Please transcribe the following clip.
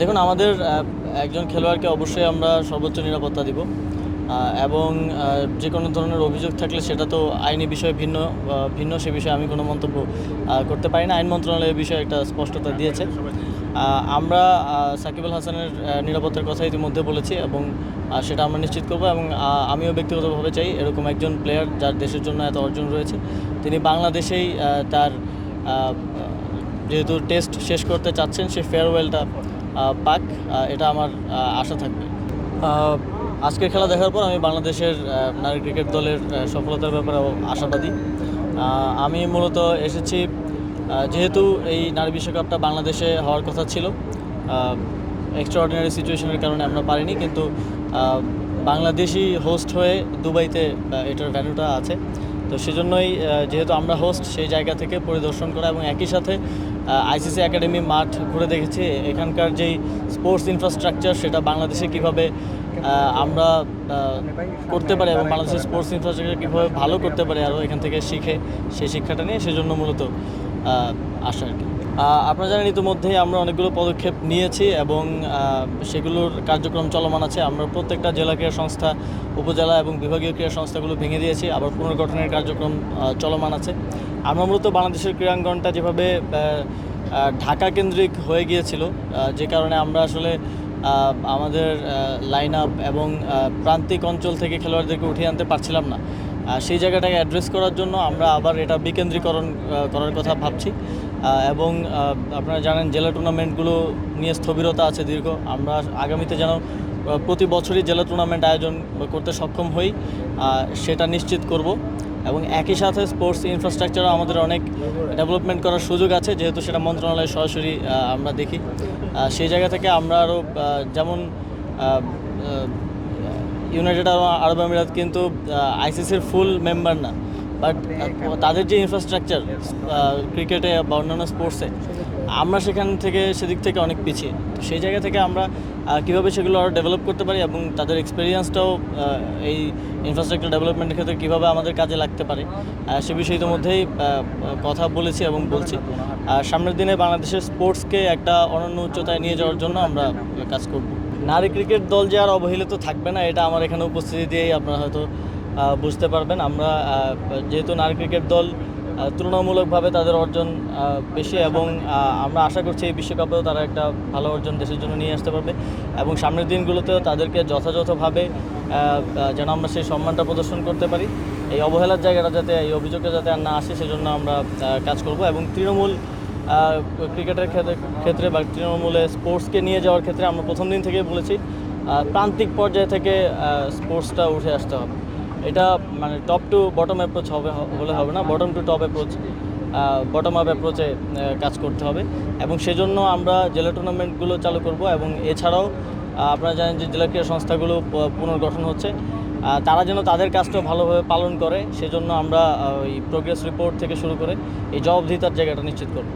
দেখুন, আমাদের একজন খেলোয়াড়কে অবশ্যই আমরা সর্বোচ্চ নিরাপত্তা দিব। এবং যে কোনো ধরনের অভিযোগ থাকলে সেটা তো আইনি বিষয়ে ভিন্ন ভিন্ন, সে বিষয়ে আমি কোনো মন্তব্য করতে পারি না। আইন মন্ত্রণালয়ের বিষয়ে একটা স্পষ্টতা দিয়েছে। আমরা সাকিব আল হাসানের নিরাপত্তার কথা ইতিমধ্যে বলেছি এবং সেটা আমরা নিশ্চিত করব এবং আমিও ব্যক্তিগতভাবে চাই এরকম একজন প্লেয়ার যার দেশের জন্য এত অর্জন রয়েছে। তিনি বাংলাদেশেই তার যেহেতু টেস্ট শেষ করতে চাচ্ছেন, সে ফেয়ারওয়েলটা পাক এটা আমার আশা থাকবে। আজকের খেলা দেখার পর আমি বাংলাদেশের নারী ক্রিকেট দলের সফলতার ব্যাপারেও আশাবাদী। আমি মূলত এসেছি যেহেতু এই নারী বিশ্বকাপটা বাংলাদেশে হওয়ার কথা ছিল এক্সট্রা অর্ডিনারি সিচুয়েশনের কারণে আমরা পারিনি, কিন্তু বাংলাদেশি হোস্ট হয়ে দুবাইতে এটার ভ্যালুটা আছে। তো সেজন্যই যেহেতু আমরা হোস্ট সেই জায়গা থেকে পরিদর্শন করা এবং একই সাথে আইসিসি একাডেমি মাঠ ঘুরে দেখেছি। এখানকার যেই স্পোর্টস ইনফ্রাস্ট্রাকচার সেটা বাংলাদেশে কীভাবে আমরা করতে পারি এবং বাংলাদেশের স্পোর্টস ইনফ্রাস্ট্রাকচার কীভাবে ভালো করতে পারি আরও এখান থেকে শিখে, সেই শিক্ষাটা নিয়ে সেজন্য মূলত আসা আর কি। আপনারা জানেন ইতিমধ্যেই আমরা অনেকগুলো পদক্ষেপ নিয়েছি এবং সেগুলোর কার্যক্রম চলমান আছে। আমরা প্রত্যেকটা জেলা ক্রীড়া সংস্থা, উপজেলা এবং বিভাগীয় ক্রীড়া সংস্থাগুলো ভেঙে দিয়েছি, আবার পুনর্গঠনের কার্যক্রম চলমান আছে। আমরা মূলত বাংলাদেশের ক্রীড়াঙ্গনটা যেভাবে ঢাকা কেন্দ্রিক হয়ে গিয়েছিল যে কারণে আমরা আসলে আমাদের লাইন আপ এবং প্রান্তিক অঞ্চল থেকে খেলোয়াড়দেরকে উঠিয়ে আনতে পারছিলাম না। সেই জায়গাটাকে অ্যাড্রেস করার জন্য আমরা আবার এটা বিকেন্দ্রীকরণ করার কথা ভাবছি। এবং আপনারা জানেন জেলা টুর্নামেন্টগুলো নিয়ে স্থবিরতা আছে দীর্ঘ। আমরা আগামীতে যেন প্রতি বছরই জেলা টুর্নামেন্ট আয়োজন করতে সক্ষম হই সেটা নিশ্চিত করব। এবং একই সাথে স্পোর্টস ইনফ্রাস্ট্রাকচারও আমাদের অনেক ডেভেলপমেন্ট করার সুযোগ আছে, যেহেতু সেটা মন্ত্রণালয়ে সরাসরি আমরা দেখি। সেই জায়গা থেকে আমরা আরও যেমন ইউনাইটেড আরব আমিরাত কিন্তু আইসিসির ফুল মেম্বার না। বাট তাদের যে ইনফ্রাস্ট্রাকচার ক্রিকেটে বা অন্যান্য স্পোর্টসে আমরা সেখান থেকে সেদিক থেকে অনেক পিছিয়ে। তো সেই জায়গা থেকে আমরা কীভাবে সেগুলো আরও ডেভেলপ করতে পারি এবং তাদের এক্সপিরিয়েন্সটাও এই ইনফ্রাস্ট্রাকচার ডেভেলপমেন্টের ক্ষেত্রে কীভাবে আমাদের কাজে লাগতে পারে সে বিষয়ে ইতিমধ্যেই কথা বলেছি এবং বলছি। আর সামনের দিনে বাংলাদেশের স্পোর্টসকে একটা অনন্য উচ্চতায় নিয়ে যাওয়ার জন্য আমরা কাজ করব। নারী ক্রিকেট দল যে আর অবহেলিত থাকবে না এটা আমার এখানে উপস্থিতি দিয়েই আপনারা হয়তো বুঝতে পারবেন। আমরা যেহেতু নারী ক্রিকেট দল তুলনামূলকভাবে তাদের অর্জন বেশি এবং আমরা আশা করছি এই বিশ্বকাপেও তারা একটা ভালো অর্জন দেশের জন্য নিয়ে আসতে পারবে এবং সামনের দিনগুলোতেও তাদেরকে যথাযথভাবে যেন আমরা সেই সম্মানটা প্রদর্শন করতে পারি। এই অবহেলার জায়গাটা যাতে, এই অভিযোগটা যাতে আর না আসে, সেজন্য আমরা কাজ করব এবং তৃণমূল ক্রিকেটের ক্ষেত্রে ক্ষেত্রে বা তৃণমূলে স্পোর্টসকে নিয়ে যাওয়ার ক্ষেত্রে আমরা প্রথম দিন থেকেই বলেছি প্রান্তিক পর্যায় থেকে স্পোর্টসটা উঠে আসতে হবে। এটা মানে টপ টু বটম অ্যাপ্রোচ হবে, হলে হবে না। Bottom to top approach bottom up অ্যাপ্রোচে কাজ করতে হবে। এবং সেজন্য আমরা জেলা টুর্নামেন্টগুলো চালু করব এবং এছাড়াও আপনারা জানেন যে জেলা ক্রীড়া সংস্থাগুলো পুনর্গঠন হচ্ছে। তারা যেন তাদের কাজটা ভালোভাবে পালন করে, সেজন্য আমরা ওই প্রোগ্রেস রিপোর্ট থেকে শুরু করে এই জবাবদিহিতার জায়গাটা নিশ্চিত করব।